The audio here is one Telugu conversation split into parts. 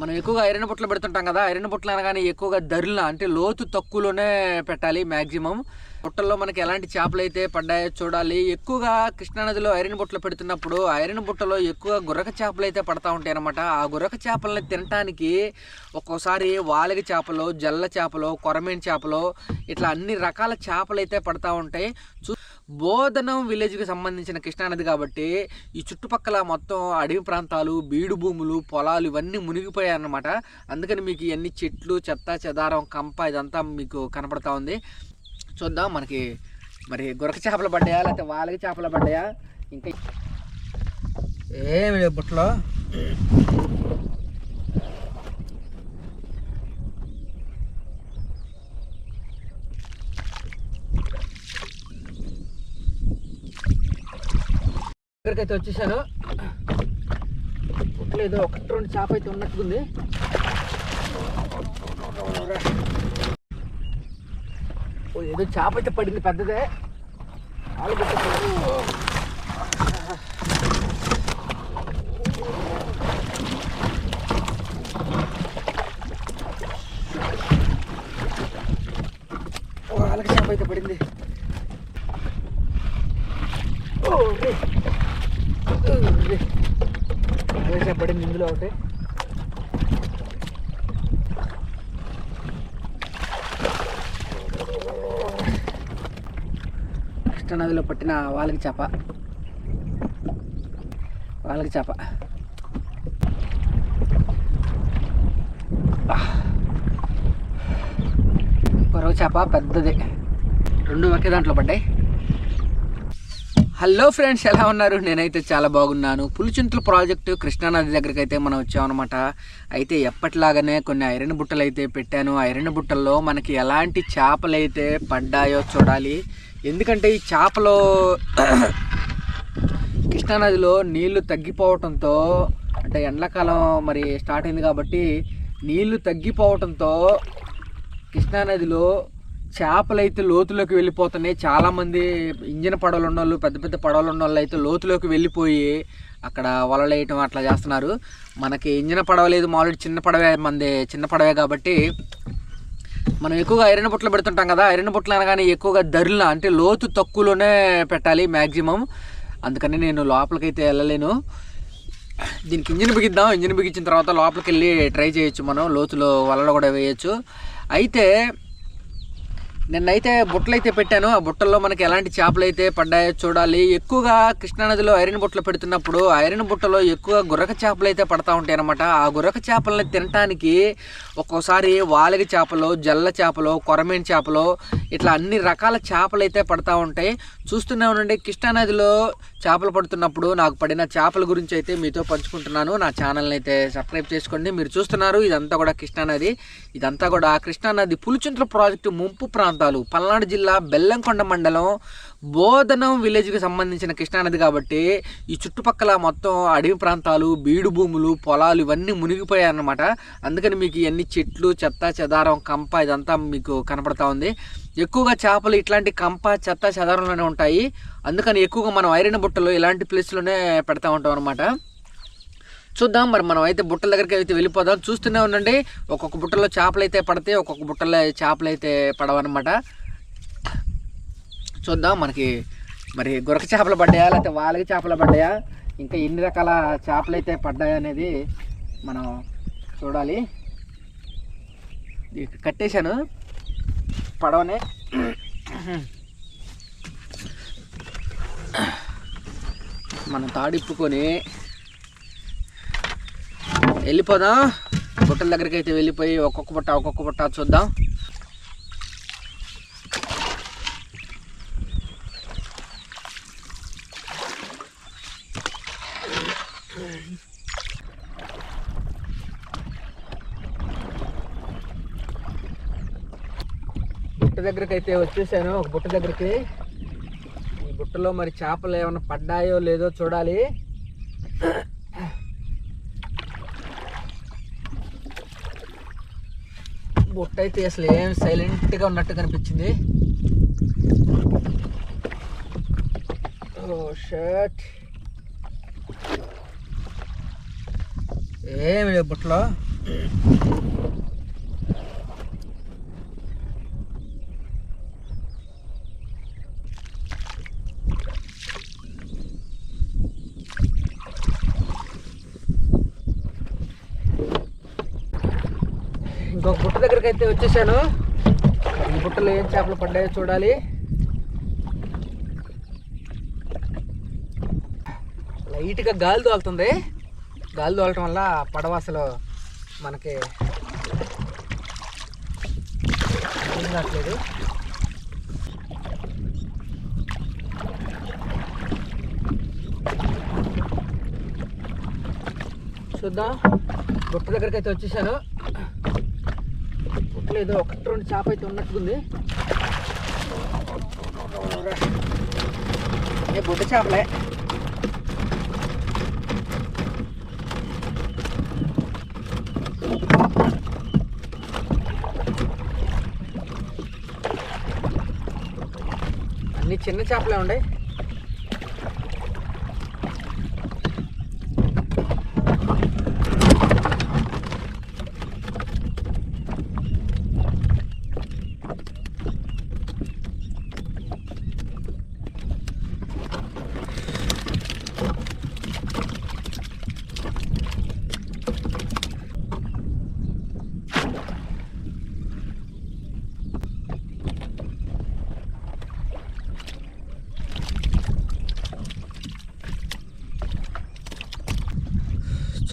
మనం ఎక్కువగా ఐరన్ బుట్టలు పెడుతుంటాం కదా ఐరన్ బుట్టలు అనగానే ఎక్కువగా ధరల అంటే లోతు తక్కువలోనే పెట్టాలి మ్యాక్సిమం బుట్టల్లో మనకి ఎలాంటి చేపలు అయితే పడ్డాయో చూడాలి. ఎక్కువగా కృష్ణానదిలో ఐరన్ బుట్టలు పెడుతున్నప్పుడు ఐరన్ బుట్టలో ఎక్కువగా గుర్రక చేపలు అయితే పడతా ఉంటాయి అనమాట ఆ గుర్రక చేపలని తినటానికి ఒక్కోసారి వాలగ చేపలు జల్ల చేపలు కొరమేన్ చేపలు ఇట్లా అన్ని రకాల చేపలు అయితే పడతా ఉంటాయి. చూ బోధనం విలేజ్కి సంబంధించిన కృష్ణానది కాబట్టి ఈ చుట్టుపక్కల మొత్తం అడవి ప్రాంతాలు బీడు భూములు పొలాలు ఇవన్నీ మునిగిపోయాయి అన్నమాట. అందుకని మీకు ఇవన్నీ చెట్లు చెత్త చెదారం కంప ఇదంతా మీకు కనపడతా ఉంది. చూద్దాం మనకి మరి గొరక చేపలు పడ్డాయా లేకపోతే వాళ్ళకి చేపలు పడ్డాయా? ఇంకా ఏమి లేవు బుట్టలో. అయితే వచ్చేసాను పుట్టలేదు ఏదో ఒకటి రెండు చేప అయితే ఉన్నట్టుంది ఓ ఏదో చేప అయితే పడింది పెద్దదే. ఆలు ఓ చేప అయితే పడింది ఓ రే. ఓ రే. ఆలక చేప పడింది ఇందులో ఒకటి కృష్ణానదిలో పట్టిన వాళ్ళకి చేప. వాళ్ళకి చేప. మరో చేప పెద్దది. రెండు ఒకే దాంట్లో పడ్డాయి. హలో ఫ్రెండ్స్ ఎలా ఉన్నారు? నేనైతే చాలా బాగున్నాను. పులిచింతల ప్రాజెక్టు కృష్ణానది దగ్గరికి అయితే మనం వచ్చామన్నమాట. అయితే ఎప్పటిలాగానే కొన్ని ఐరన్ బుట్టలు అయితే పెట్టాను. ఐరన్ బుట్టల్లో మనకి ఎలాంటి చేపలు అయితే పడ్డాయో చూడాలి. ఎందుకంటే ఈ చేపలు కృష్ణానదిలో నీళ్ళు తగ్గిపోవటంతో అంటే ఎండాకాలం మరి స్టార్ట్ అయింది కాబట్టి నీళ్ళు తగ్గిపోవటంతో కృష్ణానదిలో చేపలు అయితే లోతులోకి వెళ్ళిపోతున్నాయి. చాలామంది ఇంజన్ పడవలు ఉన్న వాళ్ళు పెద్ద పెద్ద పడవలు ఉన్న వాళ్ళు అయితే లోతులోకి వెళ్ళిపోయి అక్కడ వలలు వేయటం అట్లా చేస్తున్నారు. మనకి ఇంజన పడవ లేదు మామూలు చిన్న పడవే మంది చిన్న పడవే కాబట్టి మనం ఎక్కువగా ఐరన్ బుట్టలు పెడుతుంటాం కదా ఐరన్ బుట్టలు అనగానే ఎక్కువగా ధరల అంటే లోతు తక్కువలోనే పెట్టాలి మ్యాక్సిమం అందుకని నేను లోపలికి అయితే వెళ్ళలేను. దీనికి ఇంజిన్ బిగిద్దాం. ఇంజిన్ బిగించిన తర్వాత లోపలికి వెళ్ళి ట్రై చేయొచ్చు మనం. లోతులో వలలో కూడా వేయచ్చు. అయితే నిన్నైతే బుట్టలు అయితే పెట్టాను. ఆ బుట్టల్లో మనకి ఎలాంటి చేపలు అయితే పడ్డాయో చూడాలి. ఎక్కువగా కృష్ణానదిలో ఐరన్ బుట్టలు పెడుతున్నప్పుడు ఐరన్ బుట్టలో ఎక్కువగా గుర్రక చేపలు అయితే పడతా ఉంటాయి అనమాట ఆ గుర్రక చేపలని తినటానికి ఒక్కోసారి వాలిగ చేపలు జల్ల చేపలు కొరమేన్ చేపలు ఇట్లా అన్ని రకాల చేపలు అయితే పడతా ఉంటాయి. చూస్తూనే ఉండండి కృష్ణానదిలో చేపలు పడుతున్నప్పుడు నాకు పడిన చేపల గురించి అయితే మీతో పంచుకుంటున్నాను. నా ఛానల్ని అయితే సబ్స్క్రైబ్ చేసుకోండి. మీరు చూస్తున్నారు ఇదంతా కూడా కృష్ణానది ఇదంతా కూడా కృష్ణానది పులిచింతల ప్రాజెక్టు ముంపు ప్రాంతాలు. పల్నాడు జిల్లా బెల్లంకొండ మండలం బోధనం విలేజ్కి సంబంధించిన కృష్ణానది కాబట్టి ఈ చుట్టుపక్కల మొత్తం అడవి ప్రాంతాలు బీడు భూములు పొలాలు ఇవన్నీ మునిగిపోయాయన్నమాట. అందుకని మీకు ఇవన్నీ చెట్లు చెత్త చెదారం కంప ఇదంతా మీకు కనపడతా ఉంది. ఎక్కువగా చేపలు ఇట్లాంటి కంప చెత్త చెదారంలోనే ఉంటాయి. అందుకని ఎక్కువగా మనం ఐరన్ బుట్టలు ఇలాంటి ప్లేస్లోనే పెడతా ఉంటాం అనమాట చూద్దాం మరి మనం అయితే బుట్టల దగ్గరికి అయితే వెళ్ళిపోదాం. చూస్తూనే ఉండండి. ఒక్కొక్క బుట్టలో చేపలు అయితే పడతాయి ఒక్కొక్క బుట్టలో చేపలు అయితే పడవన్నమాట. చూద్దాం మనకి. మరి గురక చేపలు పడ్డాయా? లేకపోతే వాళ్ళకి చేపలు పడ్డాయా? ఇంకా ఎన్ని రకాల చేపలు అయితే పడ్డాయా అనేది మనం చూడాలి. కట్టేశాను. పడవనే. మనం తాడిప్పుకొని వెళ్ళిపోదాం. బుట్టల దగ్గరికి అయితే వెళ్ళిపోయి ఒక్కొక్క బుట్ట ఒక్కొక్క బుట్ట చూద్దాం. దగ్గరికి అయితే వచ్చేసాను. ఒక బుట్ట దగ్గరికి. ఈ బుట్టలో మరి చేపలు ఏమైనా పడ్డాయో లేదో చూడాలి. బుట్ట అయితే అసలు ఏం సైలెంట్గా ఉన్నట్టు కనిపించింది. ఓ షర్ట్. ఏమి లేవు బుట్టలో. ఇంకొక గుట్ట దగ్గరికి అయితే వచ్చేసాను. మరి ఈ ఏం చేపలు పడ్డాయో చూడాలి. లైట్గా గాలి తోలుతుంది. గాలి తోలటం వల్ల పడవ అసలు మనకి ఏం చూద్దాం. గుట్ట దగ్గరికి అయితే వచ్చేసాను. బుట్టలో ఏదో ఒకటి రెండు చేప అయితే ఉన్నట్టుంది. ఏ బుట్ట చేపలే. అన్ని చిన్న చేపలే ఉండే.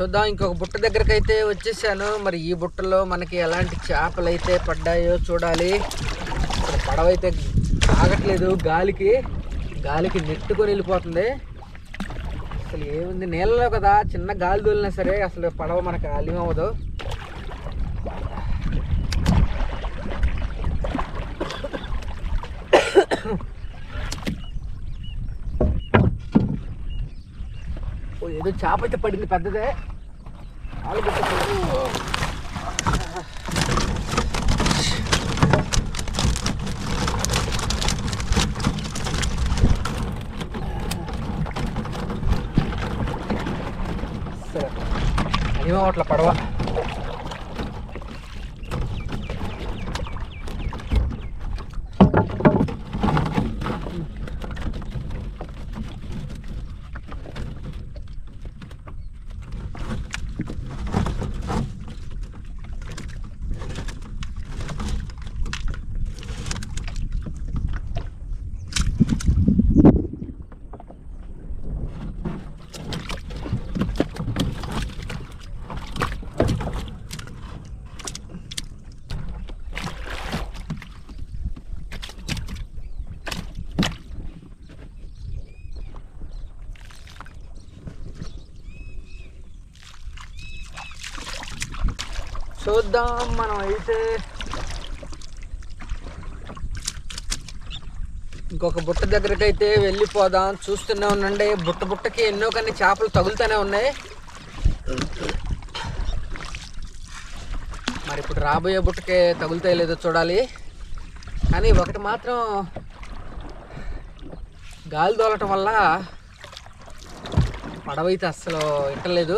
చూద్దాం. ఇంకొక బుట్ట దగ్గరకు అయితే వచ్చేసాను. మరి ఈ బుట్టలో మనకి ఎలాంటి చేపలు అయితే పడ్డాయో చూడాలి. పడవ అయితే ఆగట్లేదు. గాలికి గాలికి నెట్టుకొని వెళ్ళిపోతుంది. అసలు ఏముంది? నీళ్ళలో కదా చిన్న గాలి తోలినా సరే అసలు పడవ మనకి అవ్వదు ఓ, ఏదో చేప అయితే పడింది పెద్దదే ఆలుగడ్డ పడింది. సరే అనిమా అట్లా పడవ చూద్దాం మనం అయితే ఇంకొక బుట్ట దగ్గరికి అయితే వెళ్ళిపోదాం. చూస్తూనే ఉండండి బుట్ట బుట్టకి ఎన్నో కొన్ని చేపలు తగులుతూనే ఉన్నాయి. మరి ఇప్పుడు రాబోయే బుట్టకి తగులుతాయి లేదో చూడాలి. కానీ ఒకటి మాత్రం గాలి దోలటం వల్ల పడవ అయితే అస్సలు ఎక్కలేదు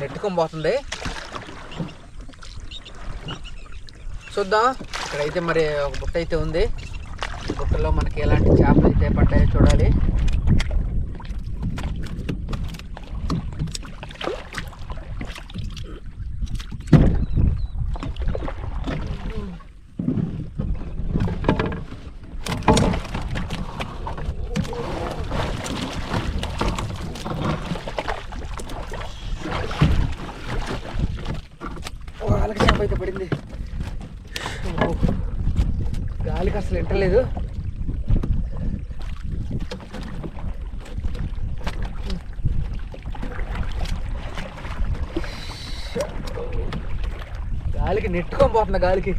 నెట్టుకొని పోతుంది. చూద్దాం. ఇక్కడైతే మరి ఒక బుట్ట అయితే ఉంది. ఈ బుట్టలో మనకి ఎలాంటి చేపలు అయితే పడ్డాయో చూడాలి. వాళ్ళకి చేప అయితే పడింది. గాలికి అసలు ఎంటలేదు గాలికి నెట్టుకొని పోతున్నా గాలికి.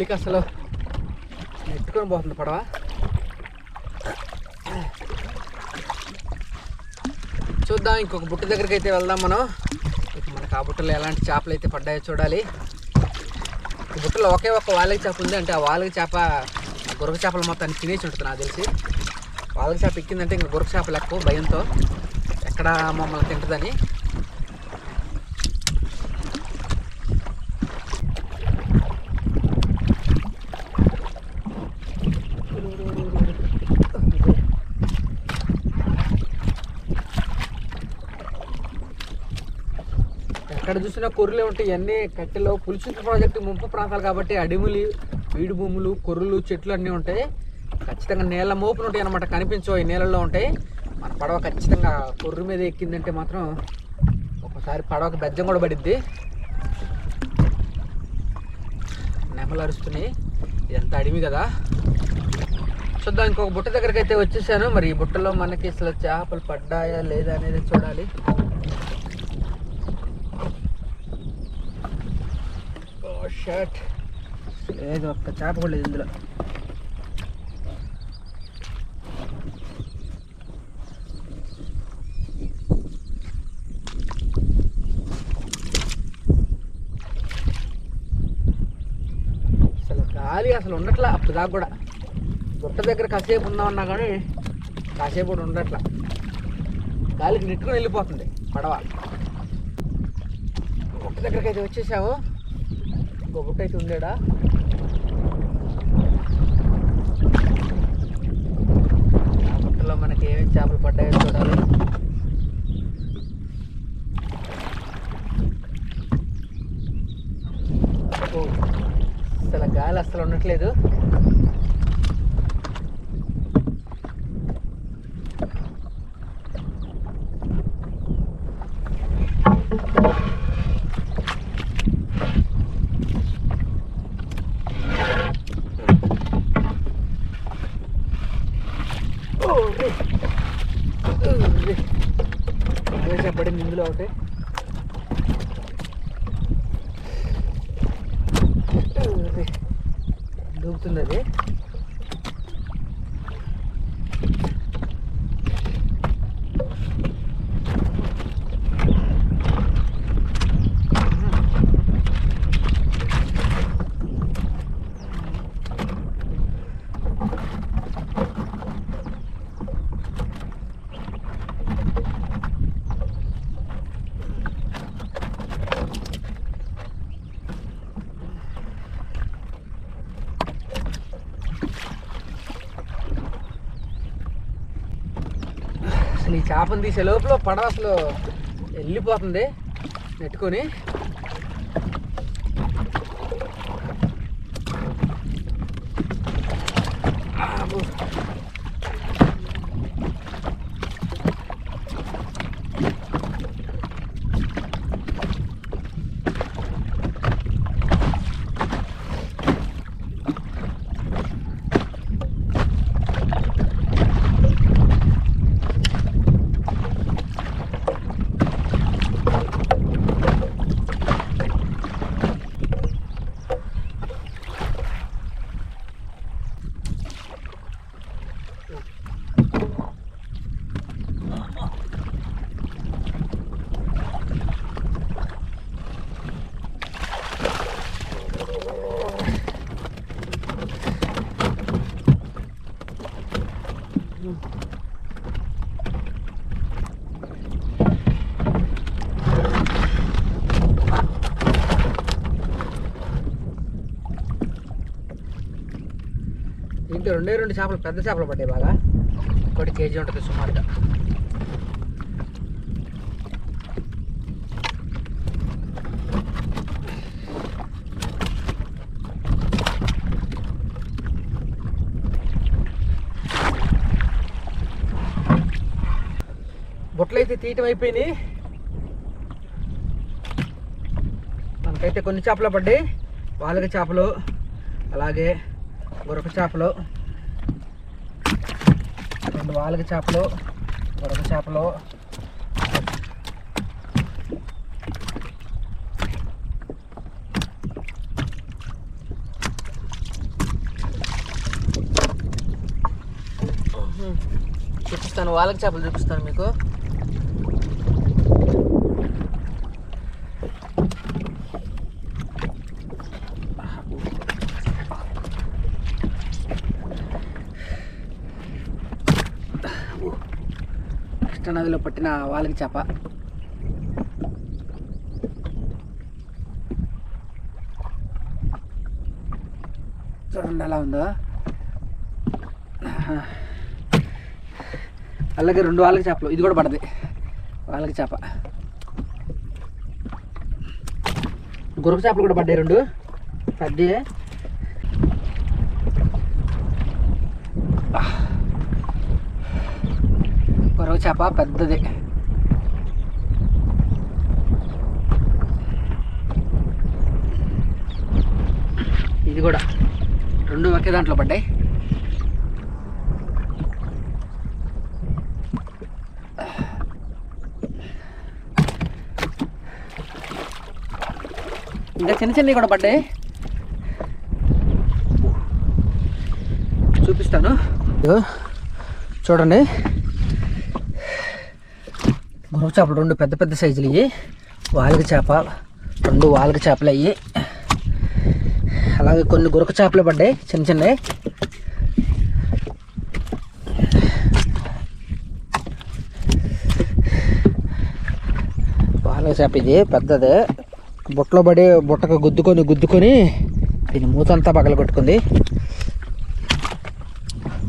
గాలికి అసలు నెట్టుకొని పోతుంది పడవ. చూద్దాం ఇంకొక బుట్ట దగ్గరికి అయితే వెళ్దాం మనం. ఇక మనకు ఆ బుట్టలో ఎలాంటి చేపలు అయితే పడ్డాయో చూడాలి. ఈ బుట్టలో ఒకే ఒక వాలకి చేప ఉంది అంటే ఆ వాలకి చేప గురక చేపలు మొత్తాన్ని తినేసి ఉంటుంది నాకు తెలిసి. వాళ్ళకి చేప ఎక్కిందంటే ఇంకా గురక చేపలు ఎక్కువ భయంతో ఎక్కడ మమ్మల్ని తింటుందని. ఎక్కడ చూసినా కొర్రులే ఉంటాయి ఇవన్నీ కట్టెలో పులిచింత ప్రాజెక్టు ముంపు ప్రాంతాలు కాబట్టి అడిములు వీడి భూములు కొర్రలు చెట్లు అన్నీ ఉంటాయి. ఖచ్చితంగా నీళ్ళ మోపులు ఉంటాయి అనమాట కనిపించవు ఈ నేలల్లో ఉంటాయి మన పడవ ఖచ్చితంగా కొర్రు మీద ఎక్కిందంటే మాత్రం ఒకసారి పడవకి బెజ్జం కూడా పడిద్ది. నెమలు అరుస్తున్నాయి. ఇదంతా అడివి కదా. చూద్దాం ఇంకొక బుట్ట దగ్గరికి అయితే వచ్చేసాను. మరి ఈ బుట్టలో మనకి అసలు చేపలు పడ్డాయా లేదా అనేది చూడాలి. షర్ట్. లేదు ఒక్క చేప కూడా లేదు ఇందులో. అసలు గాలి అసలు ఉండట్లా అప్పుడు దాకా కూడా. గుట్ట దగ్గర కాసేపు ఉందామన్నా కానీ కాసేపు కూడా ఉండట్లా. గాలికి నెట్టుకుని వెళ్ళిపోతుంది పడవ. గుట్ట దగ్గరకైతే అయితే వచ్చేసాము ఇంకో బుట్ట అయితే ఉండేడా? ఆ బుట్టలో మనకి ఏమేమి చేపలు పడ్డాయో చూడాలి. అసలు గాలి అసలు ఉండట్లేదు ఓ, రే. ఓ, రే. బాగా పడింది ఇందులో ఒకటి ఓ, రే. దూకుతుంది అది అసలు ఈ చేపను తీసే లోపల పడవ అసలు వెళ్ళిపోతుంది. నెట్టుకొని దీంట్లో రెండే రెండు చేపలు పెద్ద చేపలు పడ్డాయి బాగా. ఒకటి కేజీ ఉంటుంది సుమారుగా. బుట్టలు అయితే తీయటం అయిపోయినాయి. మనకైతే కొన్ని చేపలు పడ్డాయి. వాలగ చేపలు అలాగే గురక చేపలు రెండు వాలగ చేపలు గురక చేపలు. చూపిస్తాను వాళ్ళకి చేపలు చూపిస్తాను మీకు. నదిలో పట్టిన వాళ్ళకి చేప చూడండి ఎలా ఉందో. అలాగే రెండు వాళ్ళకి చేపలు ఇది కూడా పడది. వాళ్ళకి చేప గురక చేపలు కూడా పడ్డాయి రెండు. పెద్ద గురక చేప పెద్దది. ఇది కూడా రెండు ఒకే దాంట్లో పడ్డాయి. ఇంకా చిన్న చిన్నవి కూడా పడ్డాయి. చూపిస్తాను. చూడండి. గురువు చేపలు రెండు పెద్ద పెద్ద సైజులు ఇవి వాలిక చేప రెండు వాలిక చేపలు అయ్యి. అలాగే కొన్ని గురక చేపలు పడ్డాయి చిన్న చిన్నవి. వాలిక చేప ఇది పెద్దదే. బుట్టలో పడి బుట్టకు గుద్దుకొని గుద్దుకొని దీని మూతంతా పగలగొట్టుకుంది.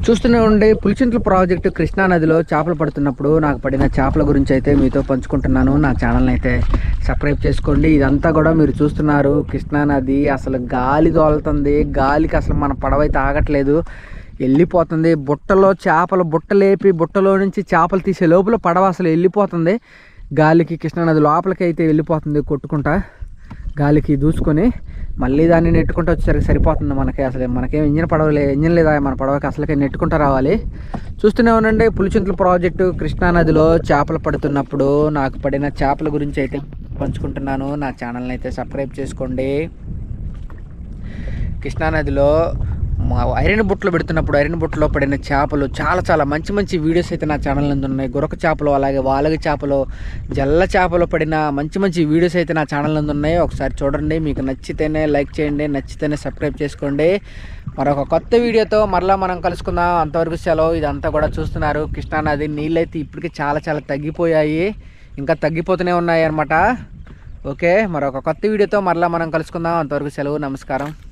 చూస్తూనే ఉండి పులిచింతల ప్రాజెక్టు కృష్ణానదిలో చేపలు పడుతున్నప్పుడు నాకు పడిన చేపల గురించి అయితే మీతో పంచుకుంటున్నాను. నా ఛానల్ని అయితే సబ్స్క్రైబ్ చేసుకోండి. ఇదంతా కూడా మీరు చూస్తున్నారు. కృష్ణానది అసలు గాలి తోలుతుంది. గాలికి అసలు మన పడవ అయితే ఆగట్లేదు. వెళ్ళిపోతుంది. బుట్టలో చేపలు బుట్ట లేపి బుట్టలో నుంచి చేపలు తీసే లోపల పడవ అసలు వెళ్ళిపోతుంది. గాలికి కృష్ణానది లోపలికి అయితే వెళ్ళిపోతుంది కొట్టుకుంటా. గాలికి దూసుకొని మళ్ళీ దాన్ని నెట్టుకుంటూ వచ్చేసరికి సరిపోతుంది మనకి అసలు. మనకేం ఇంజిన్ పడవలే ఇంజిన్ లేదా మన పడవకి అసలుకే నెట్టుకుంటూ రావాలి. చూస్తూనే ఉండండి పులిచింతల ప్రాజెక్టు కృష్ణానదిలో చేపలు పడుతున్నప్పుడు నాకు పడిన చేపల గురించి అయితే పంచుకుంటున్నాను. నా ఛానల్ని అయితే సబ్స్క్రైబ్ చేసుకోండి. కృష్ణానదిలో ఐరన్ బుట్టలు పెడుతున్నప్పుడు ఐరన్ బుట్టలో పడిన చేపలు చాలా చాలా మంచి మంచి వీడియోస్ అయితే నా ఛానల్ నందు ఉన్నాయి. గురక చేపలు అలాగే వాలగ చేపలు జల్ల చేపలు పడిన మంచి మంచి వీడియోస్ అయితే నా ఛానల్ నందు ఉన్నాయి. ఒకసారి చూడండి మీకు నచ్చితేనే లైక్ చేయండి నచ్చితేనే సబ్స్క్రైబ్ చేసుకోండి. మరొక కొత్త వీడియోతో మరలా మనం కలుసుకుందాం. అంతవరకు సెలవు. ఇదంతా కూడా చూస్తున్నారు. కృష్ణానది నీళ్ళైతే ఇప్పటికీ చాలా చాలా తగ్గిపోయాయి. ఇంకా తగ్గిపోతూనే ఉన్నాయి అన్నమాట. ఓకే మరొక కొత్త వీడియోతో మరలా మనం కలుసుకుందాం. అంతవరకు సెలవు. నమస్కారం.